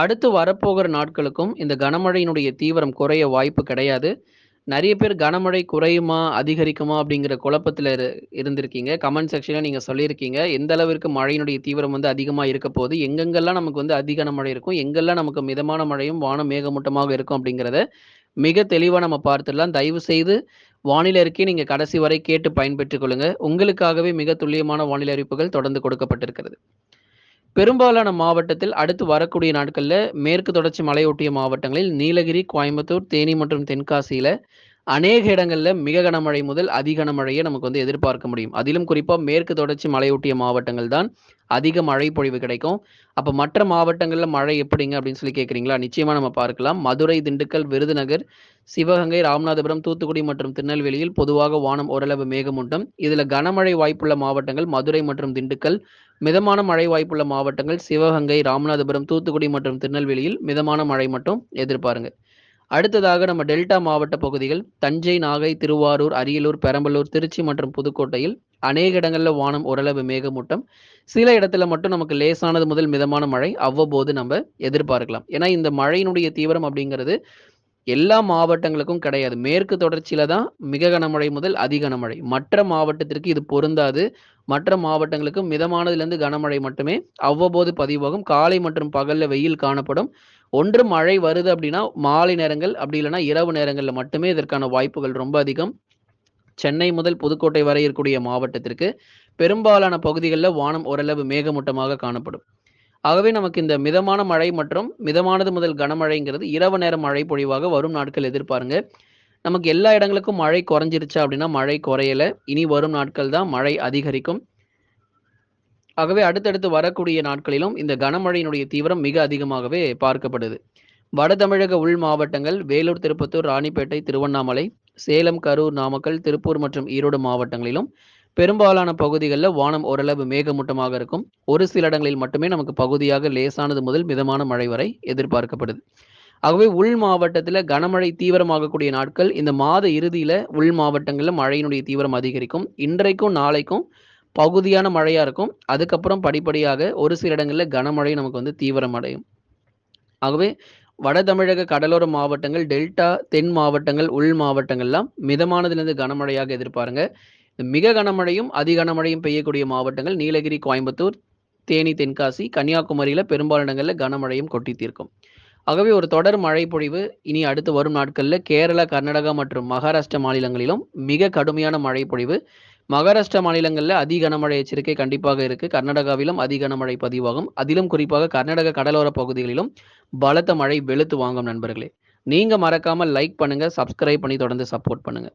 அடுத்து வரப்போகிற நாட்களுக்கும் இந்த கனமழையினுடைய தீவிரம் குறைய வாய்ப்பு கிடையாது. நிறைய பேர் கனமழை குறையுமா? அதிகரிக்குமா? அப்படிங்கிற குழப்பத்தில் இரு இருந்திருக்கீங்க. கமெண்ட் செக்ஷனில் நீங்கள் சொல்லியிருக்கீங்க. எந்த அளவிற்கு மழையினுடைய தீவிரம் வந்து அதிகமாக இருக்க போது, எங்கெங்கெல்லாம் நமக்கு வந்து அதிக மழை இருக்கும், எங்கெல்லாம் நமக்கு மிதமான மழையும், வானம் மேகமூட்டமாக இருக்கும் அப்படிங்கிறத மிக தெளிவாக நம்ம பார்த்துடலாம். தயவு செய்து வானிலை அறிக்கையை நீங்கள் கடைசி வரை கேட்டு பயன்பெற்றுக் கொள்ளுங்கள் உங்களுக்காகவே மிக துல்லியமான வானிலை அறிவிப்புகள் தொடர்ந்து கொடுக்கப்பட்டிருக்கிறது. பெரும்பாலான மாவட்டத்தில் அடுத்து வரக்கூடிய நாட்களில் மேற்கு தொடர்ச்சி மலையொட்டிய மாவட்டங்களில் நீலகிரி, கோயம்புத்தூர், தேனி மற்றும் தென்காசியில அநேக இடங்களில் மிக கனமழை முதல் அதி கனமழையை நமக்கு வந்து எதிர்பார்க்க முடியும். அதிலும் குறிப்பாக மேற்கு தொடர்ச்சி மலையொட்டிய மாவட்டங்கள் தான் அதிக மழை பொழிவு கிடைக்கும். அப்போ மற்ற மாவட்டங்களில் மழை எப்படிங்க அப்படின்னு சொல்லி கேட்குறீங்களா நிச்சயமாக நம்ம பார்க்கலாம். மதுரை, திண்டுக்கல், விருதுநகர், சிவகங்கை, ராமநாதபுரம், தூத்துக்குடி மற்றும் திருநெல்வேலியில் பொதுவாக வானம் ஓரளவு மேகமூட்டம். இதில் கனமழை வாய்ப்புள்ள மாவட்டங்கள் மதுரை மற்றும் திண்டுக்கல். மிதமான மழை வாய்ப்புள்ள மாவட்டங்கள் சிவகங்கை, ராமநாதபுரம், தூத்துக்குடி மற்றும் திருநெல்வேலியில் மிதமான மழை மட்டும் எதிர்பாருங்க. அடுத்ததாக நம்ம டெல்டா மாவட்ட பகுதிகள் தஞ்சை, நாகை, திருவாரூர், அரியலூர், பெரம்பலூர், திருச்சி மற்றும் புதுக்கோட்டையில் அநேக இடங்களில் வானம் ஓரளவு மேகமூட்டம். சில இடத்துல மட்டும் நமக்கு லேசானது முதல் மிதமான மழை அவ்வப்போது நம்ம எதிர்பார்க்கலாம். ஏன்னா இந்த மழையினுடைய தீவிரம் அப்படிங்கிறது எல்லா மாவட்டங்களுக்கும் கிடையாது. மேற்கு தொடர்ச்சியில தான் மிக கனமழை முதல் அதி கனமழை. மற்ற மாவட்டத்திற்கு இது பொருந்தாது. மற்ற மாவட்டங்களுக்கு மிதமானதிலிருந்து கனமழை மட்டுமே அவ்வப்போது பதிவாகும். காலை மற்றும் பகல்ல வெயில் காணப்படும். ஒன்று மழை வருது அப்படின்னா, மாலை நேரங்கள் அப்படி இல்லைன்னா இரவு நேரங்களில் மட்டுமே இதற்கான வாய்ப்புகள் ரொம்ப அதிகம். சென்னை முதல் புதுக்கோட்டை வரை இருக்கக்கூடிய மாவட்டத்திற்கு பெரும்பாலான பகுதிகளில் வானம் ஓரளவு மேகமூட்டமாக காணப்படும். ஆகவே நமக்கு இந்த மிதமான மழை மற்றும் மிதமானது முதல் கனமழைங்கிறது இரவு நேர மழை பொழிவாக வரும் நாட்கள் எதிர்பாருங்க. நமக்கு எல்லா இடங்களுக்கும் மழை குறைஞ்சிருச்சா அப்படின்னா, மழை குறையல. இனி வரும் நாட்கள் தான் மழை அதிகரிக்கும். ஆகவே அடுத்தடுத்து வரக்கூடிய நாட்களிலும் இந்த கனமழையினுடைய தீவிரம் மிக அதிகமாகவே பார்க்கப்படுது. வட தமிழக உள் மாவட்டங்கள் வேலூர், திருப்பத்தூர், ராணிப்பேட்டை, திருவண்ணாமலை, சேலம், கரூர், நாமக்கல், திருப்பூர் மற்றும் ஈரோடு மாவட்டங்களிலும் பெரும்பாலான பகுதிகளில் வானம் ஓரளவு மேகமூட்டமாக இருக்கும். ஒரு சில இடங்களில் மட்டுமே நமக்கு பகுதியாக லேசானது முதல் மிதமான மழை வரை எதிர்பார்க்கப்படுது. ஆகவே உள் மாவட்டத்தில் கனமழை தீவிரமாகக்கூடிய நாட்கள் இந்த மாத இறுதியில் உள் மாவட்டங்களில் மழையினுடைய தீவிரம் அதிகரிக்கும். இன்றைக்கும், நாளைக்கும் பகுதியான மழையாக இருக்கும். அதுக்கப்புறம் படிப்படியாக ஒரு சில இடங்களில் கனமழை நமக்கு வந்து தீவிரம் அடையும். ஆகவே வட தமிழக கடலோர மாவட்டங்கள், டெல்டா, தென் மாவட்டங்கள், உள் மாவட்டங்கள்லாம் மிதமானதுலேருந்து கனமழையாக எதிர்பாருங்க. மிக கனமழையும், அதி கனமழையும் பெய்யக்கூடிய மாவட்டங்கள் நீலகிரி, கோயம்புத்தூர், தேனி, தென்காசி, கன்னியாகுமரியில் பெரும்பாலான இடங்களில் கனமழையும் கொட்டி தீர்க்கும். ஆகவே ஒரு தொடர் மழை பொழிவு இனி அடுத்து வரும் நாட்களில் கேரளா, கர்நாடகா மற்றும் மகாராஷ்டிரா மாநிலங்களிலும் மிக கடுமையான மழை பொழிவு. மகாராஷ்டிரா மாநிலங்களில் அதி கனமழை எச்சரிக்கை கண்டிப்பாக இருக்கு. கர்நாடகாவிலும் அதி கனமழை பதிவாகும். அதிலும் குறிப்பாக கர்நாடக கடலோர பகுதிகளிலும் பலத்த மழை வெளுத்து வாங்கும் நண்பர்களே. நீங்க மறக்காம லைக் பண்ணுங்க, சப்ஸ்கிரைப் பண்ணி தொடர்ந்து சப்போர்ட் பண்ணுங்க.